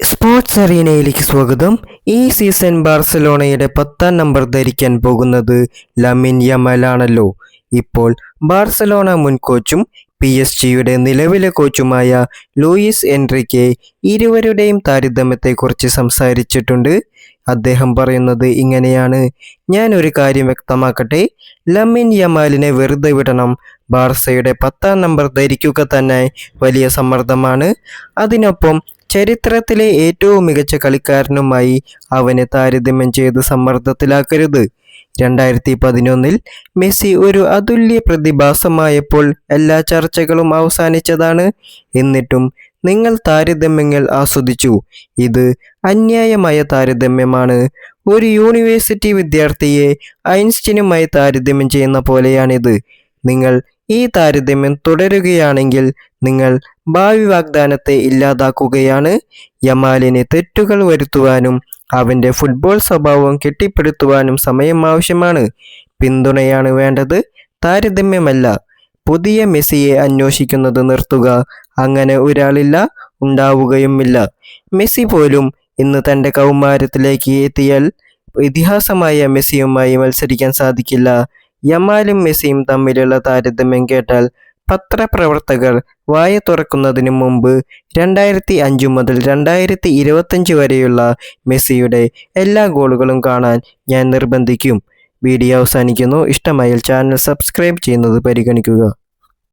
Sports അറീനയിലേക്ക് സ്വാഗതം. ഈ season ബാർസലോണയുടെ പത്താം നമ്പർ ധരിക്കാൻ പോകുന്നത് ലമിൻ യമലാണല്ലോ ഇപ്പോൾ ബാർസലോണ മുൻ കോച്ചും പി എസ് ജിയുടെ നിലവിലെ കോച്ചുമായ ലൂയിസ് എൻറിക്കെ ഇരുവരുടെയും താരതമ്യത്തെക്കുറിച്ച് സംസാരിച്ചിട്ടുണ്ട്. അദ്ദേഹം പറയുന്നത് ഇങ്ങനെയാണ്. ഞാൻ ഒരു കാര്യം വ്യക്തമാക്കട്ടെ. ലമിൻ യമാലിനെ വെറുതെ വിടണം. ബാർസയുടെ പത്താം നമ്പർ ധരിക്കുക തന്നെ വലിയ സമ്മർദ്ദമാണ്. അതിനൊപ്പം ചരിത്രത്തിലെ ഏറ്റവും മികച്ച കളിക്കാരനുമായി അവനെ താരതമ്യം ചെയ്ത് സമ്മർദ്ദത്തിലാക്കരുത്. രണ്ടായിരത്തി പതിനൊന്നിൽ മെസ്സി ഒരു അതുല്യ പ്രതിഭാസമായപ്പോൾ എല്ലാ ചർച്ചകളും അവസാനിച്ചതാണ്. എന്നിട്ടും നിങ്ങൾ താരതമ്യങ്ങൾ ആസ്വദിച്ചു. ഇത് അന്യായമായ താരതമ്യമാണ്. ഒരു യൂണിവേഴ്സിറ്റി വിദ്യാർത്ഥിയെ ഐൻസ്റ്റീനുമായി താരതമ്യം ചെയ്യുന്ന പോലെയാണിത്. നിങ്ങൾ ഈ താരതമ്യം തുടരുകയാണെങ്കിൽ നിങ്ങൾ ഭാവി വാഗ്ദാനത്തെ ഇല്ലാതാക്കുകയാണ്. യമാലിന് തെറ്റുകൾ വരുത്തുവാനും അവന്റെ ഫുട്ബോൾ സ്വഭാവം കെട്ടിപ്പടുത്തുവാനും സമയം ആവശ്യമാണ്. പിന്തുണയാണ് വേണ്ടത്. താരതമ്യമല്ല. പുതിയ മെസ്സിയെ അന്വേഷിക്കുന്നത് നിർത്തുക. അങ്ങനെ ഒരാളില്ല ഉണ്ടാവുകയുമില്ല. മെസ്സി പോലും ഇന്ന് തന്റെ കൗമാരത്തിലേക്ക് എത്തിയാൽ ഇതിഹാസമായ മെസ്സിയുമായി മത്സരിക്കാൻ സാധിക്കില്ല. യമാലും മെസ്സിയും തമ്മിലുള്ള താരതമ്യം കേട്ടാൽ പത്രപ്രവർത്തകർ വായ തുറക്കുന്നതിന് മുമ്പ് രണ്ടായിരത്തി അഞ്ച് മുതൽ രണ്ടായിരത്തി ഇരുപത്തഞ്ച് വരെയുള്ള മെസ്സിയുടെ എല്ലാ ഗോളുകളും കാണാൻ ഞാൻ നിർബന്ധിക്കും. വീഡിയോ അവസാനിക്കുന്നു. ഇഷ്ടമായാൽ ചാനൽ സബ്സ്ക്രൈബ് ചെയ്യുന്നത് പരിഗണിക്കുക.